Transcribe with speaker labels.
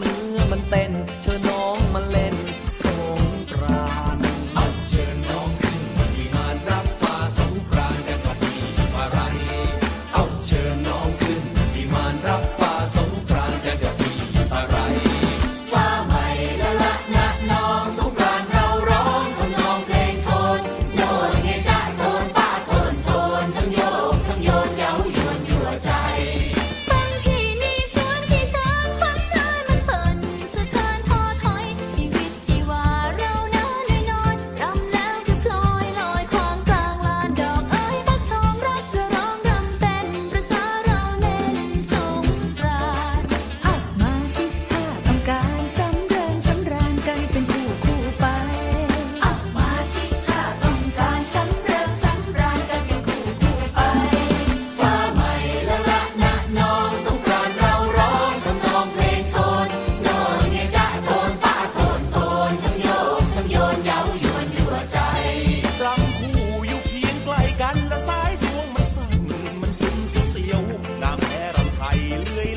Speaker 1: มันเนื้อมันเต้น
Speaker 2: lấy